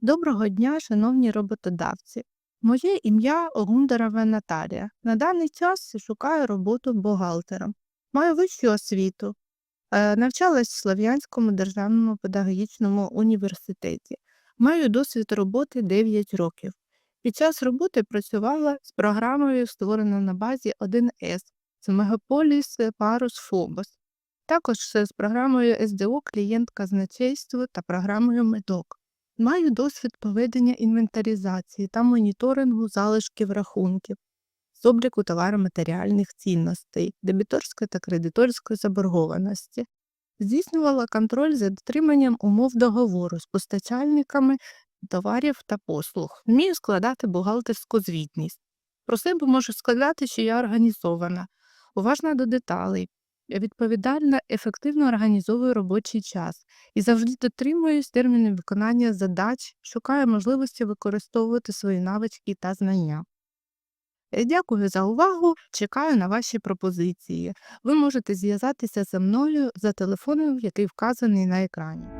Доброго дня, шановні роботодавці. Моє ім'я Огундарова Наталія. На даний час шукаю роботу бухгалтером. Маю вищу освіту. Е, Навчалась в Слов'янському державному педагогічному університеті. Маю досвід роботи 9 років. Під час роботи працювала з програмою, створеною на базі 1С це Мегаполіс Парус Фобос. Також з програмою СДО клієнт казначейство та програмою Медок. Маю досвід проведення інвентаризації та моніторингу залишків рахунків, з обліку товаро-матеріальних цінностей, дебіторської та кредиторської заборгованості. Здійснювала контроль за дотриманням умов договору з постачальниками товарів та послуг. Вмію складати бухгалтерську звітність. Про себе можу сказати, що я організована, уважна до деталей, відповідальна, ефективно організовую робочий час і завжди дотримуюсь термінів виконання задач, шукаю можливості використовувати свої навички та знання. Е, Дякую за увагу. Чекаю на ваші пропозиції. Ви можете зв'язатися зі мною за телефоном, який вказаний на екрані.